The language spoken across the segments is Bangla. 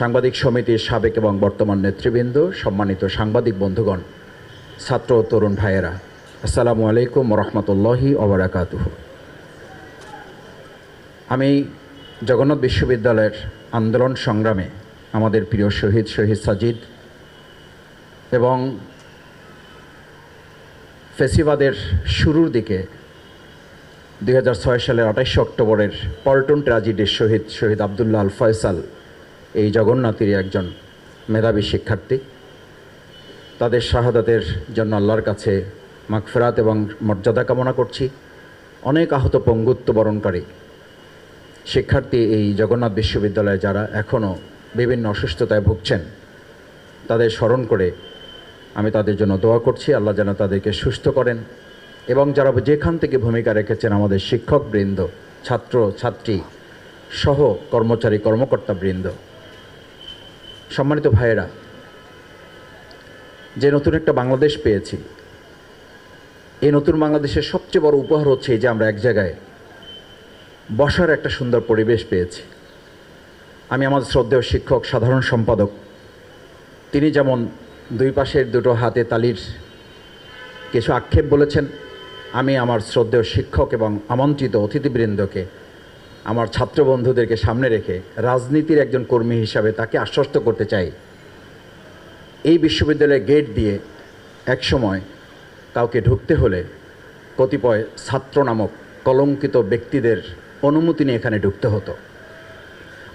সাংবাদিক সমিতির সাবেক এবং বর্তমান নেতৃবৃন্দ, সম্মানিত সাংবাদিক বন্ধুগণ, ছাত্র ও তরুণ ভাইয়েরা, আসসালামু আলাইকুম রহমতুল্লাহি ওবরাকাতুহ আমি জগন্নাথ বিশ্ববিদ্যালয়ের আন্দোলন সংগ্রামে আমাদের প্রিয় শহীদ শহীদ সাজিদ এবং ফেসিবাদের শুরুর দিকে দু হাজার ছয় সালের আঠাশে অক্টোবরের পল্টন ট্রাজিডির শহীদ শহীদ আবদুল্লাহ আল ফয়সাল এই জগন্নাথেরই একজন মেধাবী শিক্ষার্থী। তাদের শাহাদাতের জন্য আল্লাহর কাছে মাগফেরাত এবং মর্যাদা কামনা করছি। অনেক আহত পঙ্গুত্ব বরণকারী শিক্ষার্থী এই জগন্নাথ বিশ্ববিদ্যালয়ে যারা এখনও বিভিন্ন অসুস্থতায় ভুগছেন, তাদের স্মরণ করে আমি তাদের জন্য দোয়া করছি। আল্লাহ যেন তাদেরকে সুস্থ করেন এবং যারা যেখান থেকে ভূমিকা রেখেছেন আমাদের শিক্ষক বৃন্দ ছাত্র, ছাত্রী সহ কর্মচারী কর্মকর্তা বৃন্দ সম্মানিত ভাইয়েরা, যে নতুন একটা বাংলাদেশ পেয়েছি এই নতুন বাংলাদেশের সবচেয়ে বড় উপহার হচ্ছে যে আমরা এক জায়গায় বসার একটা সুন্দর পরিবেশ পেয়েছি। আমি আমাদের শ্রদ্ধেয় শিক্ষক, সাধারণ সম্পাদক, তিনি যেমন দুই পাশের দুটো হাতে তালির কিছু আক্ষেপ বলেছেন, আমি আমার শ্রদ্ধেয় শিক্ষক এবং আমন্ত্রিত অতিথিবৃন্দকে আমার ছাত্র বন্ধুদেরকে সামনে রেখে রাজনীতির একজন কর্মী হিসাবে তাকে আশ্বস্ত করতে চাই। এই বিশ্ববিদ্যালয়ের গেট দিয়ে একসময় কাউকে ঢুকতে হলে কতিপয় ছাত্র নামক কলঙ্কিত ব্যক্তিদের অনুমতি নিয়ে এখানে ঢুকতে হতো।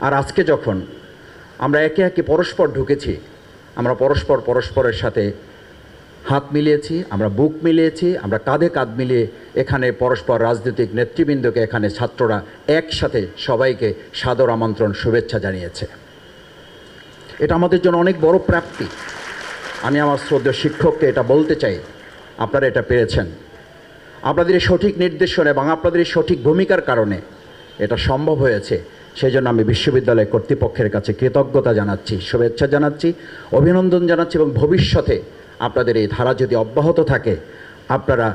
আর আজকে যখন আমরা একে একে পরস্পর ঢুকেছি, আমরা পরস্পর পরস্পরের সাথে হাত মিলিয়েছি, আমরা বুক মিলিয়েছি, আমরা কাঁধে কাঁধ মিলিয়ে এখানে পরস্পর রাজনৈতিক নেতৃবৃন্দকে, এখানে ছাত্ররা একসাথে সবাইকে সাদর আমন্ত্রণ, শুভেচ্ছা জানিয়েছে। এটা আমাদের জন্য অনেক বড় প্রাপ্তি। আমি আমার শ্রদ্ধেয় শিক্ষককে এটা বলতে চাই, আপনারা এটা পেরেছেন আপনাদের সঠিক নির্দেশনা এবং আপনাদের সঠিক ভূমিকার কারণে এটা সম্ভব হয়েছে। সেই জন্য আমি বিশ্ববিদ্যালয় কর্তৃপক্ষের কাছে কৃতজ্ঞতা জানাচ্ছি, শুভেচ্ছা জানাচ্ছি, অভিনন্দন জানাচ্ছি এবং ভবিষ্যতে আপনাদের এই ধারা যদি অব্যাহত থাকে, আপনারা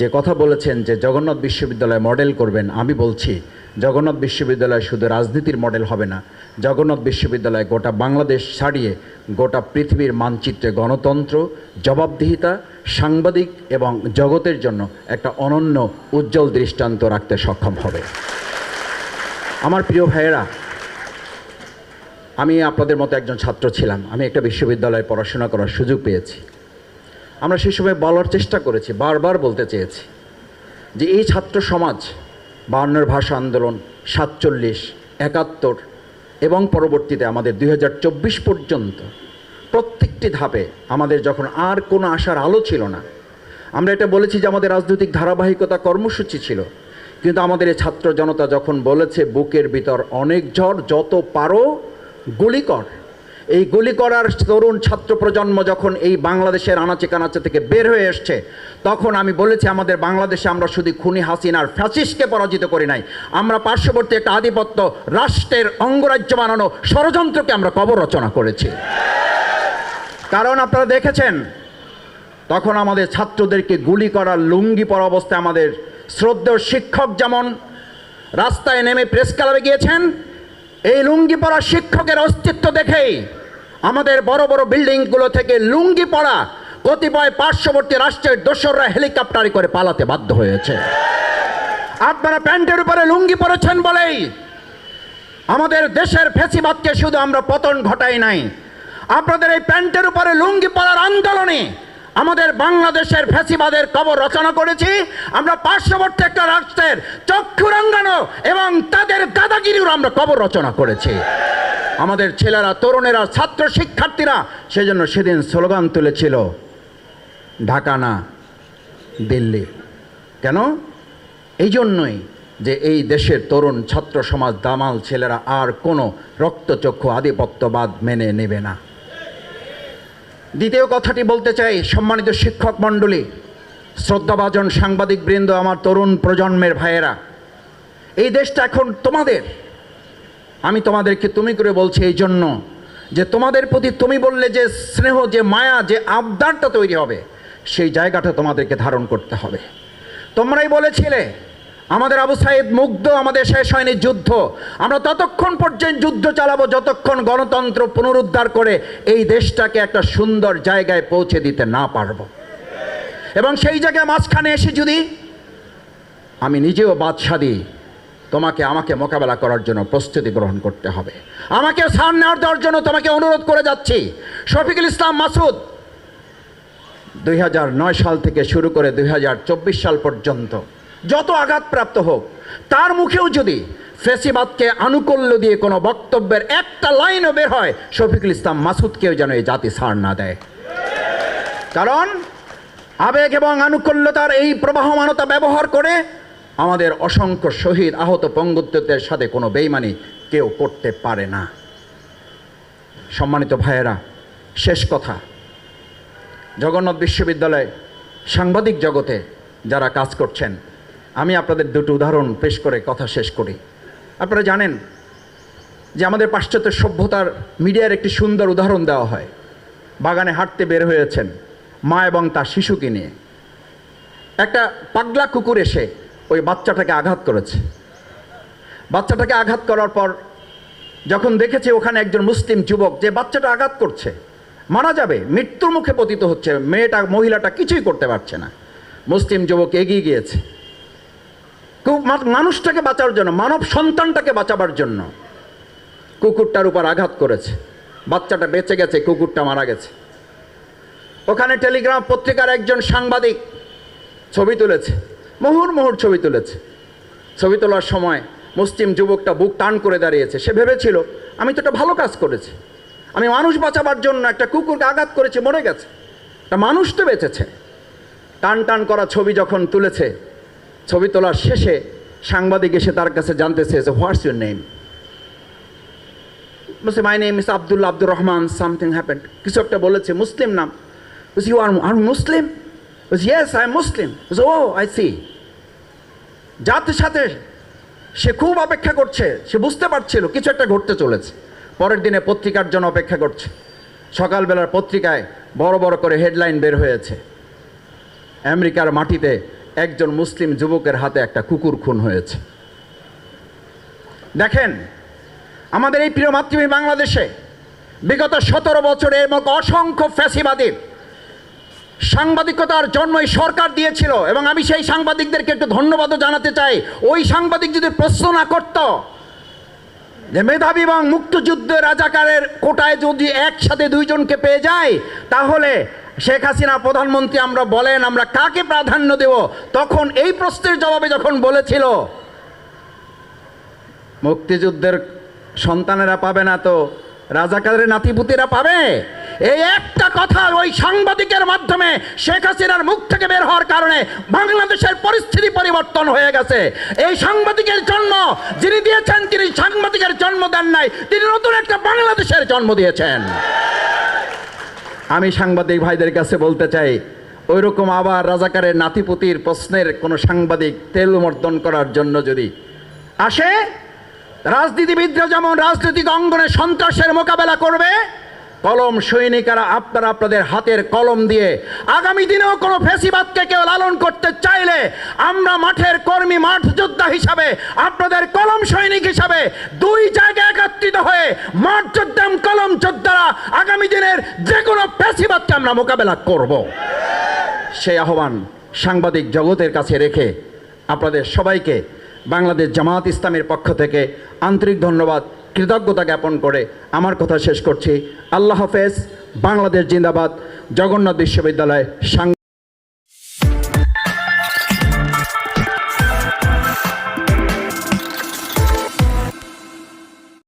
যে কথা বলেছেন যে জগন্নাথ বিশ্ববিদ্যালয় মডেল করবেন, আমি বলছি জগন্নাথ বিশ্ববিদ্যালয় শুধু রাজনীতির মডেল হবে না। জগন্নাথ বিশ্ববিদ্যালয় গোটা বাংলাদেশ ছাড়িয়ে গোটা পৃথিবীর মানচিত্রে গণতন্ত্র, জবাবদিহিতা, সাংবাদিক এবং জগতের জন্য একটা অনন্য, উজ্জ্বল দৃষ্টান্ত রাখতে সক্ষম হবে। আমার প্রিয় ভাইয়েরা, আমি আপনাদের মতো একজন ছাত্র ছিলাম। আমি একটা বিশ্ববিদ্যালয়ে পড়াশোনা করার সুযোগ পেয়েছি। আমরা সে সময় বলার চেষ্টা করেছি, বারবার বলতে চেয়েছি যে এই ছাত্র সমাজ বায়ান্নর ভাষা আন্দোলন, সাতচল্লিশ, একাত্তর এবং পরবর্তীতে আমাদের দু হাজার চব্বিশ পর্যন্ত প্রত্যেকটি ধাপে আমাদের যখন আর কোনো আশার আলো ছিল না, আমরা এটা বলেছি যে আমাদের রাজনৈতিক ধারাবাহিকতা কর্মসূচি ছিল, কিন্তু আমাদের এই ছাত্র জনতা যখন বলেছে, বুকের ভিতর অনেক ঝড়, যত পারো গুলি কর। এই গুলি করার তরুণ ছাত্র প্রজন্ম যখন এই বাংলাদেশের আনাচে কানাচে থেকে বের হয়ে এসছে, তখন আমি বলেছি আমাদের বাংলাদেশে আমরা শুধু খুনি হাসিনার ফ্যাসিস্টকে পরাজিত করি নাই। আমরা পার্শ্ববর্তী একটা আধিপত্য রাষ্ট্রের অঙ্গরাজ্য বানানো ষড়যন্ত্রকে আমরা কবর রচনা করেছি। কারণ আপনারা দেখেছেন, তখন আমাদের ছাত্রদেরকে গুলি করার লুঙ্গি পরা অবস্থায় আমাদের শ্রদ্ধেয় শিক্ষক যেমন রাস্তায় নেমে প্রেস ক্লাবে গিয়েছেন এই লুঙ্গি পরা শিক্ষকের অস্তিত্ব দেখেই আমাদের বড় বড় বিল্ডিংগুলো থেকে লুঙ্গি পরা কতিপয় পার্শ্ববর্তী রাষ্ট্রের দোসররা হেলিকপ্টারে করে পালাতে বাধ্য হয়েছে। আপনারা প্যান্টের উপরে লুঙ্গি পরেছেন বলেই আমাদের দেশের ফেসিবাদকে শুধু আমরা পতন ঘটাই নাই। আপনাদের এই প্যান্টের উপরে লুঙ্গি পরার আন্দোলনে আমাদের বাংলাদেশের ফ্যাসিবাদের কবর রচনা করেছি। আমরা পার্শ্ববর্তী একটা রাষ্ট্রের চক্ষু রাঙ্গানো এবং তাদের দাদাগিরির আমরা কবর রচনা করেছি। আমাদের ছেলেরা, তরুণেরা, ছাত্র শিক্ষার্থীরা সেজন্য সেদিন স্লোগান তুলেছিল, ঢাকা না, দিল্লি। কেন? এই জন্যই যে এই দেশের তরুণ ছাত্র সমাজ দামাল ছেলেরা আর কোনো রক্তচক্ষু আধিপত্যবাদ মেনে নেবে না। দ্বিতীয় কথাটি বলতে চাই, সম্মানিত শিক্ষক মণ্ডলী, শ্রদ্ধাভাজন সাংবাদিক বৃন্দ আমার তরুণ প্রজন্মের ভাইয়েরা। এই দেশটা এখন তোমাদের। আমি তোমাদেরকে তুমি করে বলছি এই জন্য যে তোমাদের প্রতি তুমি বললে যে স্নেহ, যে মায়া, যে আবদারটা তৈরি হবে, সেই জায়গাটা তোমাদেরকে ধারণ করতে হবে। তোমরাই বলেছিলে আমাদের আবু সাইদ মুগ্ধ, আমাদের শেষ হয়নি যুদ্ধ। আমরা ততক্ষণ পর্যন্ত যুদ্ধ চালাবো, যতক্ষণ গণতন্ত্র পুনরুদ্ধার করে এই দেশটাকে একটা সুন্দর জায়গায় পৌঁছে দিতে না পারব। এবং সেই জায়গায় মাঝখানে এসে যদি আমি নিজেও বাদশা দিই তোমাকে, আমাকে মোকাবেলা করার জন্য প্রস্তুতি গ্রহণ করতে হবে। আমাকে সার নেওয়ার দেওয়ার জন্য তোমাকে অনুরোধ করে যাচ্ছি। শফিকুল ইসলাম মাসুদ, দুই হাজার নয় সাল থেকে শুরু করে দুই হাজার চব্বিশ সাল পর্যন্ত যত আঘাতপ্রাপ্ত হোক, তার মুখেও যদি ফেসিবাদকে আনুকূল্য দিয়ে কোনো বক্তব্যের একটা লাইনও বের হয়, শফিকুল ইসলাম মাসুদকেও যেন এই জাতি ছাড় না দেয়। কারণ আবেগ এবং আনুকূল্যতার এই প্রবাহমানতা ব্যবহার করে আমাদের অসংখ্য শহীদ আহত পঙ্গুত্বদের সাথে কোনো বেইমানি কেউ করতে পারে না। সম্মানিত ভাইয়েরা, শেষ কথা। জগন্নাথ বিশ্ববিদ্যালয় সাংবাদিক জগতে যারা কাজ করছেন আমি আপনাদের দুটো উদাহরণ পেশ করে কথা শেষ করি। আপনারা জানেন যে আমাদের পাশ্চাত্য সভ্যতার মিডিয়ার একটি সুন্দর উদাহরণ দেওয়া হয়। বাগানে হাঁটতে বের হয়েছেন মা এবং তার শিশুকে নিয়ে। একটা পাগলা কুকুর এসে ওই বাচ্চাটাকে আঘাত করেছে। বাচ্চাটাকে আঘাত করার পর যখন দেখেছে ওখানে একজন মুসলিম যুবক যে বাচ্চাটা আঘাত করছে, মারা যাবে, মৃত্যুর মুখে পতিত হচ্ছে, মেয়েটা, মহিলাটা কিছুই করতে পারছে না। মুসলিম যুবক এগিয়ে গিয়েছে। মানুষটাকে বাঁচার জন্য, মানব সন্তানটাকে বাঁচাবার জন্য কুকুরটার উপর আঘাত করেছে। বাচ্চাটা বেঁচে গেছে, কুকুরটা মারা গেছে। ওখানে টেলিগ্রাম পত্রিকার একজন সাংবাদিক ছবি তুলেছে, মুহুর মুহুর ছবি তুলেছে। ছবি তোলার সময় মুসলিম যুবকটা বুক টান করে দাঁড়িয়েছে। সে ভেবেছিল, আমি তো একটা ভালো কাজ করেছি। আমি মানুষ বাঁচাবার জন্য একটা কুকুরকে আঘাত করেছি, মরে গেছে। তা মানুষ তো বেঁচেছে। টান টান করা ছবি যখন তুলেছে ছবি তোলার শেষে সাংবাদিক এসে তার কাছে জানতে চেয়েছে হোয়াটস ইউর নেম বলছে my name is Abdullah Abdur Rahman something happened কিছু একটা বলেছে মুসলিম নাম। বলছি ইউ আর আর মুসলিম বলছি yes I am Muslim O I C জাতির সাথে সে খুব অপেক্ষা করছে, সে বুঝতে পারছিল, কিছু একটা ঘটতে চলেছে। পরের দিনে পত্রিকার জন্য অপেক্ষা করছে। সকালবেলার পত্রিকায় বড় বড় করে হেডলাইন বের হয়েছে। আমেরিকার মাটিতে একজন মুসলিম যুবকের হাতে একটা কুকুর খুন হয়েছে। দেখেন, আমাদের এই প্রিয় মাতৃভূমি বাংলাদেশে বিগত সতেরো বছরে এবং অসংখ্য ফ্যাসিবাদীর সাংবাদিকতার জন্মই সরকার দিয়েছিল এবং আমি সেই সাংবাদিকদেরকে একটু ধন্যবাদও জানাতে চাই। ওই সাংবাদিক যদি প্রশ্ন না করত যে মেধাবী এবং মুক্তযুদ্ধের রাজাকারের কোটায় যদি একসাথে দুইজনকে পেয়ে যায়, তাহলে শেখ হাসিনা প্রধানমন্ত্রী আমরা বলেন, আমরা কাকে প্রাধান্য দেব? তখন এই প্রশ্নের জবাবে যখন বলেছিল, মুক্তিযুদ্ধের সন্তানেরা পাবে না তো, রাজাকারের নাতিপুতিরা পাবে? এই একটা কথা ওই সাংবাদিকের মাধ্যমে শেখ হাসিনার মুখ থেকে বের হওয়ার কারণে বাংলাদেশের পরিস্থিতি পরিবর্তন হয়ে গেছে। এই সাংবাদিকের জন্ম যিনি দিয়েছেন, তিনি সাংবাদিকের জন্ম দেন নাই, তিনি নতুন একটা বাংলাদেশের জন্ম দিয়েছেন। আমি সাংবাদিক ভাইদের কাছে বলতে চাই ওই রকম আবার রাজাকারের নাতিপুতির প্রশ্নের কোনো সাংবাদিক তেল মর্দন করার জন্য যদি আসে, রাজনীতিবিদরা যেমন রাজনৈতিক অঙ্গনে সন্ত্রাসের মোকাবেলা করবে কলম সৈনিকেরা আপনারা আপনাদের হাতের কলম দিয়ে আগামী দিনেও কোনো ফেসিবাদকে কেউ লালন করতে চাইলে আমরা মাঠের কর্মী, মাঠ যোদ্ধা হিসাবে, আপনাদের কলম সৈনিক হিসাবে দুই জায়গায় একত্রিত হয়ে মাঠ যোদ্ধা এবং কলম যোদ্ধারা আগামী দিনের যে কোনো ফেসিবাদকে আমরা মোকাবেলা করব। সেই আহ্বান সাংবাদিক জগতের কাছে রেখে আপনাদের সবাইকে বাংলাদেশ জামায়াত ইসলামের পক্ষ থেকে আন্তরিক ধন্যবাদ। কৃতজ্ঞতা জ্ঞাপন করে আমার কথা শেষ করছি। আল্লাহ হাফেজ বাংলাদেশ জিন্দাবাদ জগন্নাথ বিশ্ববিদ্যালয় সাং